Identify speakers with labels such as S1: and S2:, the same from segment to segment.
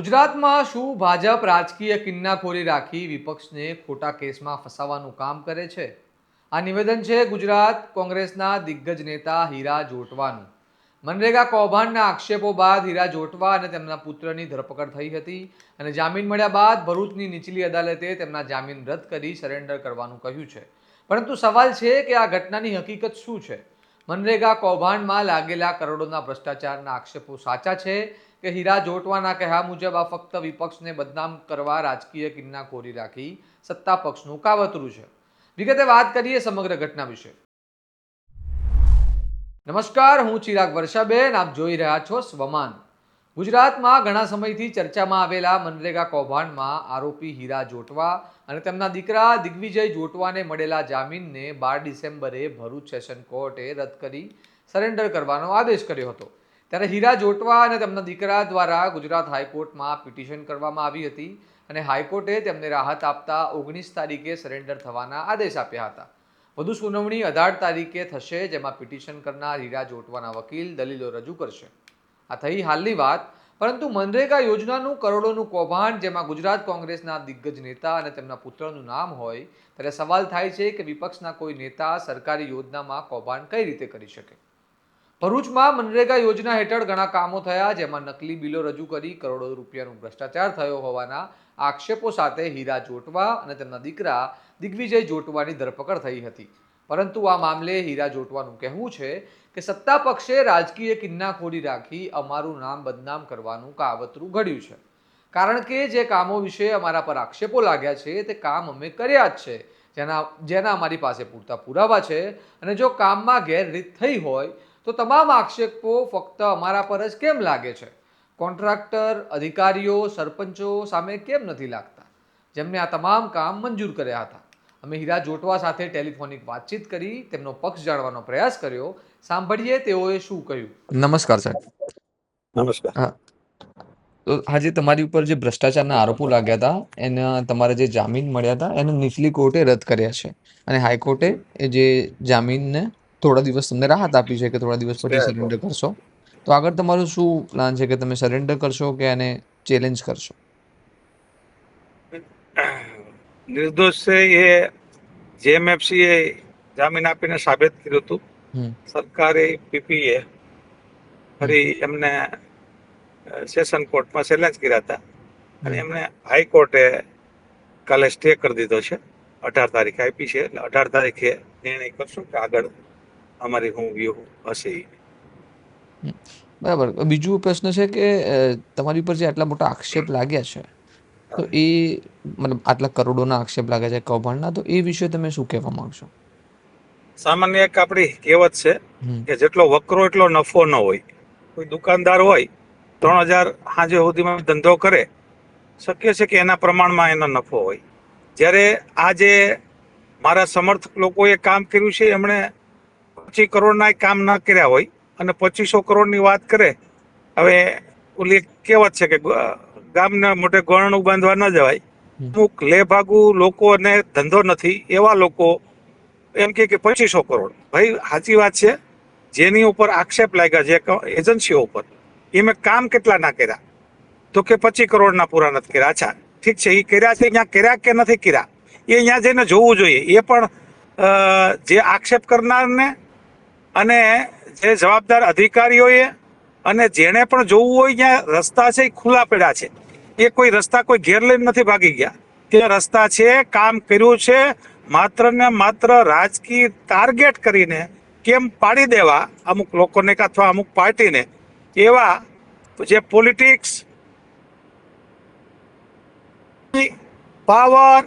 S1: ગુજરાતમાં શું ભાજપ રાજકીય કિન્નાખોરી રાખી વિપક્ષને ખોટા કેસમાં ફસાવાનું કામ કરે છે? આ નિવેદન છે ગુજરાત કોંગ્રેસના દિગ્ગજ નેતા હીરા જોટવાનું. મનરેગા કૌભાંડના આક્ષેપો બાદ હીરા જોટવા અને તેમના પુત્રની ધરપકડ થઈ હતી અને જામીન મળ્યા બાદ ભરૂચની નીચલી અદાલતે તેમના જામીન રદ કરી સરેન્ડર કરવાનું કહ્યું છે. પરંતુ સવાલ છે કે આ ઘટનાની હકીકત શું છે? મનરેગા કૌભાંડમાં લાગેલા કરોડોના ભ્રષ્ટાચારના આક્ષેપો સાચા છે કે હીરા જોટવાના કહ્યા મુજબ આ ફક્ત વિપક્ષને બદનામ કરવા રાજકીય કિન્નાખોરી રાખી સત્તા પક્ષનું કાવતરું છે. વિગતે વાત કરીએ સમગ્ર ઘટના વિશે. નમસ્કાર, હું ચિરાગ વર્ષાબેન, આપ જોઈ રહ્યા છો સ્વમાન. ગુજરાતમાં ઘણા સમયથી ચર્ચામાં આવેલા મનરેગા કૌભાંડમાં આરોપી હીરા જોટવા અને તેમના દીકરા દિગ્વિજય જોટવાને મળેલા જામીનને બાર ડિસેમ્બરે ભરૂચ સેશન કોર્ટે રદ કરી સરેન્ડર કરવાનો આદેશ કર્યો હતો. ત્યારે હીરા જોટવા અને તેમના દીકરા દ્વારા ગુજરાત હાઈકોર્ટમાં પિટિશન કરવામાં આવી હતી અને હાઈકોર્ટે તેમને રાહત આપતા ઓગણીસ તારીખે સરેન્ડર થવાના આદેશ આપ્યા હતા. વધુ સુનાવણી અઢાર તારીખે થશે, જેમાં પિટિશન કરનાર હીરા જોટવાના વકીલ દલીલો રજૂ કરશે. આ થઈ હાલની વાત, પરંતુ મનરેગા યોજનાનું કરોડોનું કૌભાંડ, જેમાં ગુજરાત કોંગ્રેસના દિગ્ગજ નેતા અને તેમના પુત્રનું નામ હોય, ત્યારે સવાલ થાય છે કે વિપક્ષના કોઈ નેતા સરકારી યોજનામાં કૌભાંડ કઈ રીતે કરી શકે? ભરૂચમાં મનરેગા યોજના હેઠળ ઘણા કામો થયા, જેમાં નકલી બિલો રજૂ કરી કરોડો રૂપિયાનો ભ્રષ્ટાચાર થયો હોવાના આક્ષેપો સાથે હીરા જોટવા અને તેમના દીકરા દિગ્વિજય જોટવાની ધરપકડ થઈ હતી. પરંતુ આ મામલે હીરા જોટવાનું કહેવું છે કે સત્તા પક્ષે રાજકીય કિન્નાખોરી રાખી અમારું નામ બદનામ કરવાનું કાવતરું ઘડ્યું છે. કારણ કે જે કામો વિશે અમારા પર આક્ષેપો લાગ્યા છે, તે કામ અમે કર્યા જ છે. જેના જેના અમારી પાસે પૂરતા પુરાવા છે અને જો કામમાં ગેરરીત થઈ હોય તો તમામ આક્ષેપો ફક્ત અમારા પર જ કેમ લાગે છે? કોન્ટ્રાક્ટર અધિકારીઓ સરપંચો સામે કેમ નથી લાગતા? જેમને આ તમામ કામ મંજૂર કર્યા હતા. અમે હીરા જોટવા સાથે ટેલિફોનિક વાતચીત કરી તેમનો પક્ષ જાણવાનો પ્રયાસ કર્યો. સાંભળીએ તેઓએ શું કહ્યું? નમસ્કાર સાહેબ.
S2: નમસ્કાર.
S1: તો આજે તમારી ઉપર જે ભ્રષ્ટાચારના આરોપો લાગ્યા હતા એના તમારા જે જામીન મળ્યા હતા એને નીચલી કોર્ટે રદ કર્યા છે. અને હાઈકોર્ટે એ જે જામીનને થોડા દિવસ તમને રાહત આપી છે કે થોડા દિવસ પછી સરેન્ડર કરશો. તો આગળ તમારું શું પ્લાન છે કે તમે સરેન્ડર કરશો કે આને ચેલેન્જ કરશો?
S2: નિર્દોષ છે એ જેએમએફસી એ જામીન આપીને સાબિત કર્યું હતું. સરકારે પીપીએ ફરી એમને સેશન કોર્ટમાં ચેલેન્જ કર્યા હતા. અને એમને હાઈકોર્ટે કાલે સ્ટે કરી દીધો છે. અઢાર તારીખે આપી છે. એટલે અઢાર તારીખે નિર્ણય કરશું કે આગળ અમારી વ્યૂહ હશે
S1: બરાબર. બીજું પ્રશ્ન છે કે તમારી ઉપર જે આટલા મોટા આક્ષેપ લાગ્યા છે તો એ મતલબ આટલા કરોડોના આક્ષેપ લાગ્યા છે કૌભાંડના તો એ વિશે તમે શું કહેવા માંગશો?
S2: સામાન્ય એક આપણી કહેવત છે કે જેટલો વકરો એટલો નફો ન હોય. કોઈ દુકાનદાર હોય ત્રણ હજાર સાંજે સુધીમાં ધંધો કરે શક્ય છે કે એના પ્રમાણમાં એનો નફો હોય. જ્યારે આ જે મારા સમર્થક લોકોએ કામ કર્યું છે એમણે પચીસ કરોડના કામ ન કર્યા હોય અને પચીસો કરોડની વાત કરે હવે ઓલી કહેવત છે કે ગામના મોટે ગોરણું બાંધવા ન જવાય. અમુક લેભાગુ લોકોને ધંધો નથી એવા લોકો એમ કે કે પચીસો કરોડ. ભાઈ સાચી વાત છે જેની ઉપર આક્ષેપ લાગ્યા છે એજન્સીઓ ઉપર એ મેં કામ કેટલા ના કર્યા? તો કે પચીસ કરોડના પૂરા નથી કર્યા. અચ્છા ઠીક છે એ કર્યા છે અહીંયા કર્યા કે નથી કર્યા? એ અહીંયા જઈને જોવું જોઈએ. એ પણ જે આક્ષેપ કરનારને અને જે જવાબદાર અધિકારીઓએ અને જેણે પણ જોવું હોય ત્યાં રસ્તા છે એ ખુલ્લા પડ્યા છે. એ કોઈ રસ્તા કોઈ ઘેર લઈને નથી ભાગી ગયા. તે રસ્તા છે, કામ કર્યું છે, માત્ર ને માત્ર રાજકીય ટાર્ગેટ કરીને કેમ પાડી દેવા અમુક લોકોને કે અથવા અમુક પાર્ટીને એવા જે પોલિટિક્સ પાવર,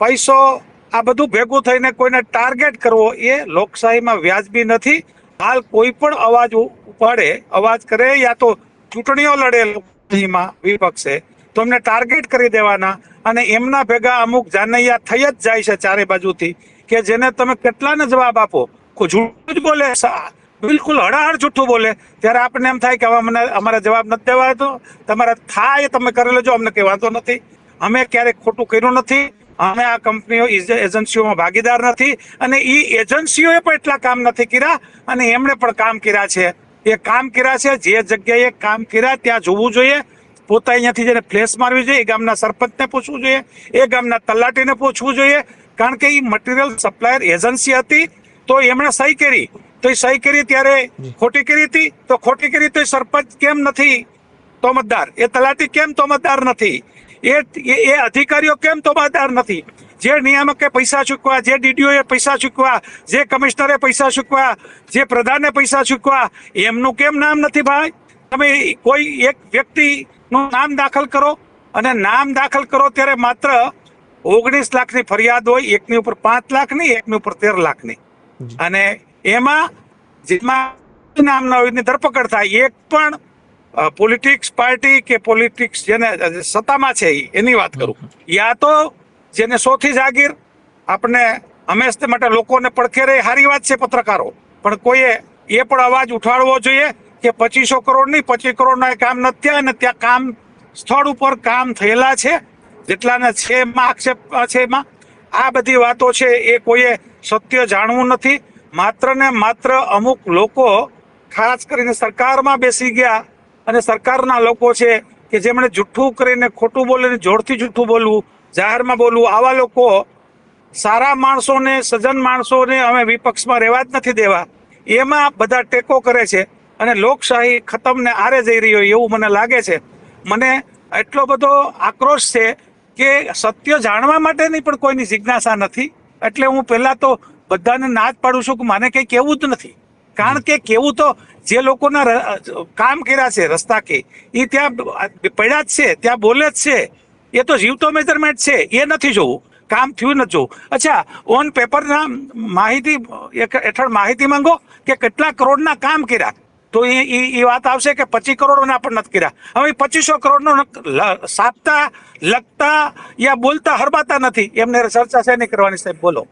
S2: પૈસો આ બધું ભેગું થઈને કોઈને ટાર્ગેટ કરવો એ લોકશાહીમાં વ્યાજબી નથી. હાલ કોઈ પણ અવાજ ઉપાડે, અવાજ કરે યા તો ચૂંટણીઓ લડે લોકશાહીમાં વિપક્ષે, તો એમને ટાર્ગેટ કરી દેવાના અને એમના ભેગા અમુક જાનૈયા થઈ જ જાય છે ચારે બાજુથી કે જેને તમે કેટલાને જવાબ આપો? જૂઠું જ બોલે? બિલકુલ હડાહડ જૂઠું બોલે. ત્યારે આપણને એમ થાય કે હવે મને, અમારે જવાબ નથી દેવા તો તમારે થાય, તમે કરી લેજો, અમને કંઈ વાંધો નથી. અમે ક્યારેક ખોટું કર્યું નથી. અમે આ કંપનીઓ એજન્સીઓમાં ભાગીદાર નથી અને એ એજન્સીઓએ પણ એટલા કામ નથી કર્યા અને એમણે પણ કામ કર્યા છે. એ કામ કર્યા છે જે જગ્યાએ કામ કર્યા ત્યાં જોવું જોઈએ. પોતે અહીંયાથી જેને ફ્લેશ મારવી જોઈએ એ ગામના સરપંચને પૂછવું જોઈએ એ ગામના તલાટીને પૂછવું જોઈએ. કારણ કે એ મટીરિયલ સપ્લાયર એજન્સી હતી તો એમણે સહી કરી. તો એ સહી કરી ત્યારે ખોટી કરી હતી તો ખોટી કરી તો સરપંચ કેમ નથી? તોમતદાર. એ તલાટી કેમ તોમતદાર નથી? એ એ અધિકારીઓ કેમ તોબાદાર નથી? જે નિયામકે પૈસા ચૂકવા જે ડીડીઓએ પૈસા ચૂકવા જે કમિશનરે પૈસા ચૂકવા જે પ્રધાને પૈસા ચૂકવા એમનું કેમ નામ નથી ભાઈ? તમે કોઈ એક વ્યક્તિનું નામ દાખલ કરો અને નામ દાખલ કરો ત્યારે માત્ર ઓગણીસ લાખની ફરિયાદ હોય એકની ઉપર પાંચ લાખની એકની ઉપર તેર લાખની. અને એમાં જેમાં નામના હોય ધરપકડ થાય એક પણ પોલિટિક્સ પાર્ટી કે પોલિટિક્સ જેને સત્તામાં છે એની વાત કરું. યા તો જેને સોથી જાગીર આપણે હંમેશા માટે લોકોને પડખે રહે સારી વાત છે પત્રકારો. પણ કોઈએ એ પણ અવાજ ઉઠાડવો જોઈએ કે પચીસો કરોડ નહીં, પચીસ કરોડના કામ નથી થયા અને ત્યાં કામ, સ્થળ ઉપર કામ થયેલા છે. જેટલાને છે એમાં આક્ષેપ છે એમાં. આ બધી વાતો છે એ કોઈએ સત્ય જાણવું નથી. માત્ર ને માત્ર અમુક લોકો ખાસ કરીને સરકારમાં બેસી ગયા અને સરકારના લોકો છે કે જેમણે જુઠ્ઠું કરીને ખોટું બોલીને જોરથી જુઠ્ઠું બોલવું, જાહેરમાં બોલવું, આવા લોકો સારા માણસોને, સજ્જન માણસોને અમે વિપક્ષમાં રહેવા જ નથી દેવા. એમાં બધા ટેકો કરે છે અને લોકશાહી ખતમને આરે જઈ રહી હોય એવું મને લાગે છે. મને એટલો બધો આક્રોશ છે કે સત્ય જાણવા માટેની પણ કોઈની જિજ્ઞાસા નથી. એટલે હું પહેલાં તો બધાને ના જ પાડું છું કે મને કંઈ કહેવું જ નથી. કારણ કે કેવું તો જે લોકોના કામ કર્યા છે રસ્તા કે એ ત્યાં પડ્યા જ છે, ત્યાં બોલે જ છે. એ તો જીવતો મેજરમેન્ટ છે, એ નથી જોવું. કામ થયું નથી જોવું. અચ્છા, ઓન પેપરના માહિતી હેઠળ માહિતી માંગો કે કેટલા કરોડના કામ કર્યા. તો એ એ વાત આવશે કે પચીસ કરોડના પણ નથી કર્યા. હવે પચીસો કરોડનો સાપતા, લખતા યા બોલતા હરબાતા નથી. એમને ચર્ચા છે નહીં કરવાની સાહેબ? બોલો.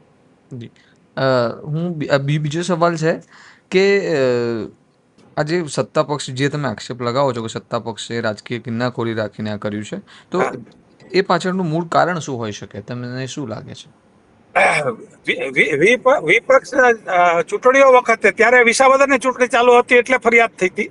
S1: હું બીજો સવાલ છે. કે આજે સત્તા પક્ષ, જે તમે આક્ષેપ લગાવો છો કે સત્તા પક્ષે રાજકીય કિન્નાખોરી રાખીને આ કર્યું છે, તો એ પાછળનું મૂળ કારણ શું હોઈ શકે? તમને શું લાગે છે?
S2: વિપક્ષ ચૂંટણીઓ વખતે, ત્યારે વિસાવદરની ચૂંટણી ચાલુ હતી એટલે ફરિયાદ થઈ હતી.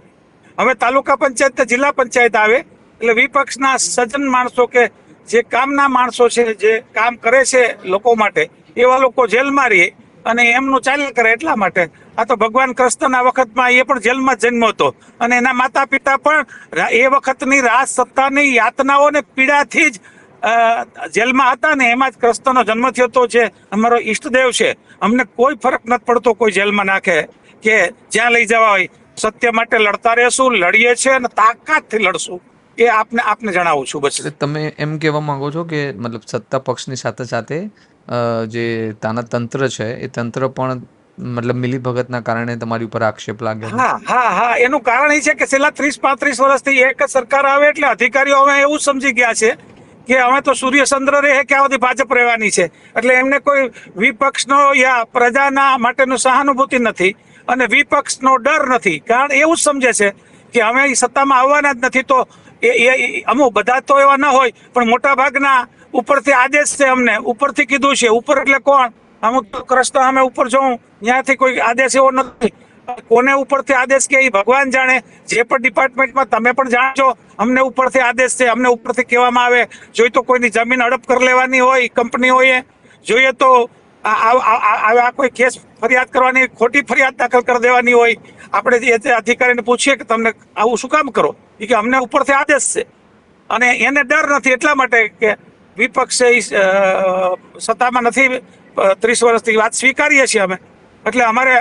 S2: હવે તાલુકા પંચાયત જિલ્લા પંચાયત આવે, એટલે વિપક્ષના સજ્જન માણસો કે જે કામના માણસો છે, જે કામ કરે છે લોકો માટે, એવા લોકો જેલમાં રહે અને એમનું ચાલ્યા કરે એટલા માટે. આ તો ભગવાન કૃષ્ણના વખતમાં એ પણ જેલમાં જ જન્મ્યો હતો. અને એના માતા પિતા પણ એ વખતની રાજ સત્તાની યાતનાઓને પીડાથી જ જેલમાં હતા ને એમાં જ કૃષ્ણનો જન્મ થયો હતો જે અમારો ઈષ્ટદેવ છે. અમને કોઈ ફરક નથી પડતો કોઈ જેલમાં નાખે કે જ્યાં લઈ જવા હોય. સત્ય માટે લડતા રહેશું, લડીએ છીએ અને તાકાતથી લડશું. એ આપને આપને જણાવું છું બસ.
S1: તમે એમ કહેવા માંગો છો કે મતલબ સત્તા પક્ષની સાથે સાથે જે તાના તંત્ર છે એ તંત્ર પણ મતલબ મિલીભગતના કારણે તમારી ઉપર આક્ષેપ લાગ્યો
S2: હા હા હા એનું કારણ એ છે કે છેલ્લા ત્રીસ પાંત્રીસ વર્ષથી એક જ સરકાર આવે એટલે અધિકારીઓ હવે એવું સમજી ગયા છે કે હવે તો સૂર્યચંદ્ર રહે કે આ બધી ભાજપ રહેવાની છે. એટલે એમને કોઈ વિપક્ષનો યા પ્રજાના માટેનો સહાનુભૂતિ નથી અને વિપક્ષનો ડર નથી. કારણ એવું જ સમજે છે કે અમે સત્તામાં આવવાના જ નથી તો એ- અમુક બધા તો એવા ન હોય પણ મોટા ભાગના ઉપરથી આદેશ છે અમને. ઉપરથી કીધું છે. ઉપર એટલે કોણ? અમુક તો કૃષ્ણ અમે ઉપર જોઉં ત્યાંથી કોઈ આદેશ એવો નથી. કોને ઉપરથી આદેશ કે એ ભગવાન જાણે? જે પણ ડિપાર્ટમેન્ટમાં તમે પણ જાણજો, અમને ઉપરથી આદેશ છે. અમને ઉપરથી કહેવામાં આવે જોઈએ તો કોઈની જમીન હડપ કરી લેવાની હોય કંપનીઓએ જોઈએ તો આ કોઈ કેસ ફરિયાદ કરવાની, ખોટી ફરિયાદ દાખલ કરી દેવાની હોય. આપણે જે અધિકારીને પૂછીએ કે તમને આવું શું કામ કરો? એ કે અમને ઉપરથી આદેશ છે. અને એને ડર નથી એટલા માટે કે વિપક્ષે સત્તામાં નથી ત્રીસ વર્ષથી વાત સ્વીકારીએ છીએ અમે. એટલે અમારે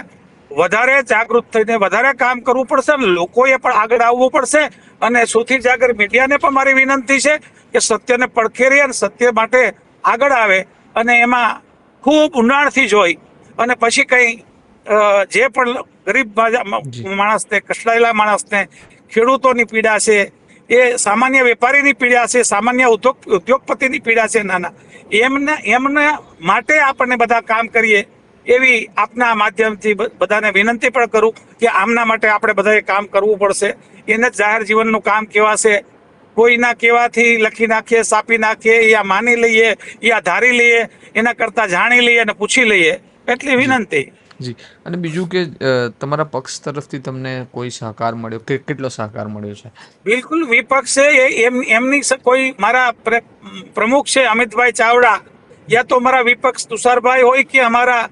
S2: વધારે જાગૃત થઈને વધારે કામ કરવું પડશે અને લોકોએ પણ આગળ આવવું પડશે અને સૌથી જાગર મીડિયાને પણ મારી વિનંતી છે કે સત્યને પડખેરી અને સત્ય માટે આગળ આવે અને એમાં ખૂબ ઊંડાણથી જોઈ. અને પછી કંઈ જે પણ ગરીબ માણસને કસડાયેલા માણસને ખેડૂતોની પીડા છે એ સામાન્ય વેપારીની પીડા છે સામાન્ય ઉદ્યોગ ઉદ્યોગપતિની પીડા છે નાના. એમને એમને માટે આપણને બધા કામ કરીએ એવી આપના માધ્યમથી બધાને વિનંતી પણ કરું કે આમના માટે આપણે બધાએ કામ કરવું પડશે. એને જ જાહેર જીવનનું કામ કહેવાશે. કોઈના કહેવાથી લખી નાખીએ સાપી નાખીએ યા માની લઈએ યા ધારી લઈએ એના કરતાં જાણી લઈએ અને પૂછી લઈએ. એટલી વિનંતી.
S3: જી. અને બીજું કે તમારા પક્ષ તરફથી તમને કોઈ સહકાર મળ્યો? કે કેટલો સહકાર મળ્યો છે?
S2: બિલકુલ વિપક્ષ એમ એમની કોઈ મારા પ્રમુખ છે અમિતભાઈ ચાવડા. યા તો મારા વિપક્ષ તુષારભાઈ હોય કે અમારા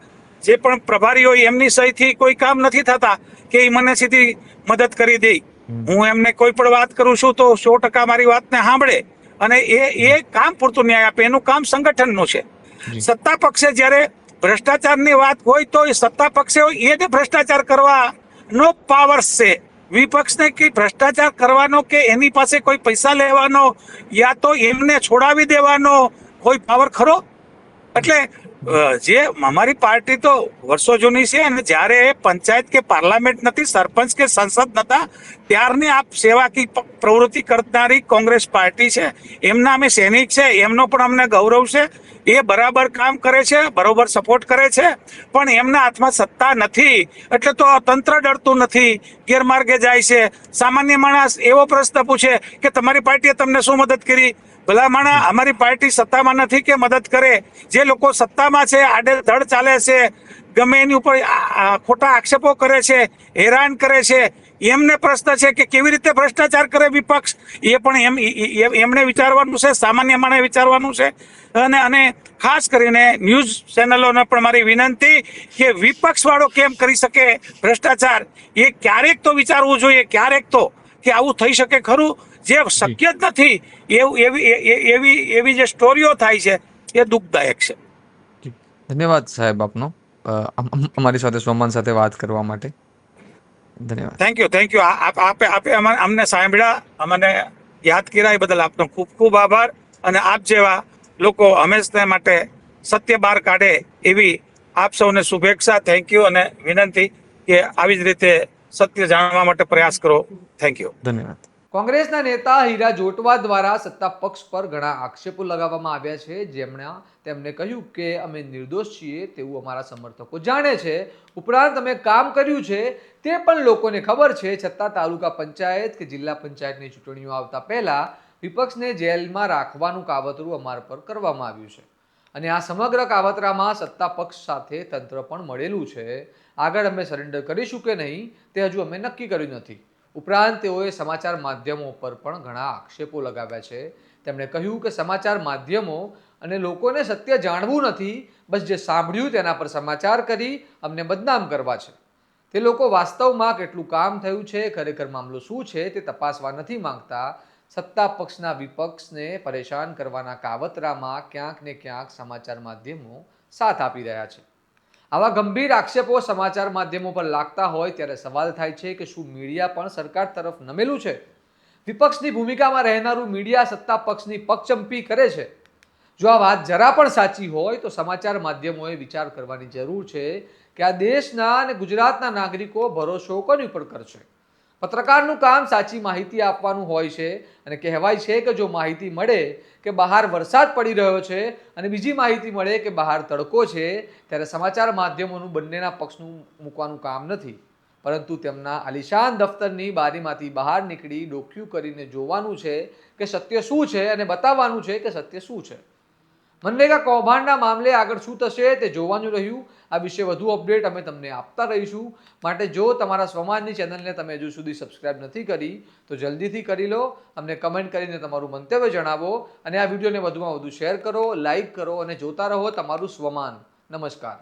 S2: જે પણ પ્રભારી હોય એમની સહીથી કોઈ કામ નથી થતા કે એ મને સીધી મદદ કરી દે. હું એમને કોઈ પણ વાત કરું છું તો સો ટકા મારી વાતને સાંભળે અને એ એ કામ પૂરતું ન્યાય આપે. એનું કામ સંગઠનનું છે. સત્તા પક્ષે જ્યારે ભ્રષ્ટાચારની વાત હોય તો એ સત્તા પક્ષે હોય, એ જ ભ્રષ્ટાચાર કરવાનો પાવર છે. વિપક્ષને કે ભ્રષ્ટાચાર કરવાનો કે એની પાસે કોઈ પૈસા લેવાનો, યા તો એમને છોડાવી દેવાનો, કોઈ પાવર ખરો? એટલે જે અમારી પાર્ટી તો વર્ષો જૂની છે અને જ્યારે પંચાયત કે પાર્લામેન્ટ નથી, સરપંચ કે સંસદ નતા, ત્યારની આપ સેવાકી પ્રવૃત્તિ કરનારી કોંગ્રેસ પાર્ટી છે. એમના અમે સૈનિક છે, એમનો પણ અમને ગૌરવ છે. એ બરાબર કામ કરે છે, બરોબર સપોર્ટ કરે છે, પણ એમના હાથમાં સત્તા નથી. એટલે તો તંત્ર ડરતું નથી, ગેરમાર્ગે જાય છે. સામાન્ય માણસ એવો પ્રશ્ન પૂછે કે તમારી પાર્ટીએ તમને શું મદદ કરી? ભલા માણા અમારી પાર્ટી સત્તામાં નથી કે મદદ કરે. જે લોકો સત્તામાં છે આડે ધડ ચાલે છે, ગમે એની ઉપર ખોટા આક્ષેપો કરે છે, હેરાન કરે છે, એમને પ્રશ્ન છે કે કેવી રીતે ભ્રષ્ટાચાર કરે વિપક્ષ? એ પણ એમ એમણે વિચારવાનું છે, સામાન્ય માણે વિચારવાનું છે. અને અને ખાસ કરીને ન્યૂઝ ચેનલોને પણ મારી વિનંતી કે વિપક્ષવાળો કેમ કરી શકે ભ્રષ્ટાચાર? એ ક્યારેક તો વિચારવું જોઈએ, ક્યારેક તો. કે આવું થઈ શકે ખરું? જે શક્ય જ નથી એવું એવી એવી એવી જે સ્ટોરીઓ થાય છે એ દુઃખદાયક છે.
S3: ધન્યવાદ સાહેબ આપનો. અમારી સાથે સોમાન સાથે વાત કરવા માટે. ધન્યવાદ.
S2: થેન્ક યુ થેન્ક યુ આપે આપે અમને સાંભળ્યા અમને યાદ કર્યા એ બદલ આપનો ખૂબ ખૂબ આભાર. અને આપ જેવા લોકો હંમેશને માટે સત્ય બહાર કાઢે એવી આપ સૌને શુભેચ્છા થેન્ક યુ અને વિનંતી કે આવી જ રીતે સત્ય જાણવા માટે પ્રયાસ કરો. થેન્ક યુ
S3: ધન્યવાદ.
S1: કોંગ્રેસના નેતા હીરા જોટવા દ્વારા સત્તા પક્ષ પર ઘણા આક્ષેપો લગાવવામાં આવ્યા છે. જેમણે તેમણે કહ્યું કે અમે નિર્દોષ છીએ, તેવું અમારા સમર્થકો જાણે છે. ઉપરાંત અમે કામ કર્યું છે, તે પણ લોકોને ખબર છે. છતાં તાલુકા પંચાયત કે જિલ્લા પંચાયતની ચૂંટણીઓ આવતા પહેલા વિપક્ષને જેલમાં રાખવાનું કાવતરું અમારા પર કરવામાં આવ્યું છે. અને આ સમગ્ર કાવતરામાં સત્તા પક્ષ સાથે તંત્ર પણ મળેલું છે. આગળ અમે સરેન્ડર કરીશું કે નહીં, તે હજુ અમે નક્કી કર્યું નથી. ઉપરાંત તેઓએ સમાચાર માધ્યમો પર પણ ઘણા આક્ષેપો લગાવ્યા છે. તેમણે કહ્યું કે સમાચાર માધ્યમો અને લોકોને સત્ય જાણવું નથી, બસ જે સાંભળ્યું તેના પર સમાચાર કરી અમને બદનામ કરવા છે. તે લોકો વાસ્તવમાં કેટલું કામ થયું છે, ખરેખર મામલો શું છે, તે તપાસવા નથી માંગતા. સત્તા પક્ષના વિપક્ષને પરેશાન કરવાના કાવતરામાં ક્યાંક ને ક્યાંક સમાચાર માધ્યમો સાથ આપી રહ્યા છે. આવા ગંભીર આક્ષેપો સમાચાર માધ્યમો પર લાગતા હોય ત્યારે સવાલ થાય છે કે શું મીડિયા પણ સરકાર તરફ નમેલું છે? વિપક્ષની ભૂમિકામાં રહેનારું મીડિયા સત્તા પક્ષની પગચંપી કરે છે? જો આ વાત જરા પણ સાચી હોય તો સમાચાર માધ્યમોએ વિચાર કરવાની જરૂર છે કે આ દેશના અને ગુજરાતના નાગરિકો ભરોસો કોની ઉપર કરશે? પત્રકારનું કામ સાચી માહિતી આપવાનું હોય છે અને કહેવાય છે કે જો માહિતી મળે કે બહાર વરસાદ પડી રહ્યો છે અને બીજી માહિતી મળે કે બહાર તડકો છે, ત્યારે સમાચાર માધ્યમોનું બંનેના પક્ષનું મૂકવાનું કામ નથી. પરંતુ તેમના આલિશાન દફતરની બારીમાંથી બહાર નીકળી ડોક્યુ કરીને જોવાનું છે કે સત્ય શું છે અને બતાવવાનું છે કે સત્ય શું છે. મનરેગા કૌભાંડના મામલે આગળ શું થશે તે જોવાનું રહ્યું. આ વિશે વધુ અપડેટ અમે તમને આપતા રહીશું. માટે જો તમારા સ્વમાનની ચેનલને તમે હજુ સુધી સબસ્ક્રાઇબ નથી કરી, તો જલ્દીથી કરી લો. અમને કમેન્ટ કરીને તમારું મંતવ્ય જણાવો અને આ વિડીયોને વધુમાં વધુ શેર કરો, લાઇક કરો અને જોતા રહો તમારું સ્વમાન. નમસ્કાર.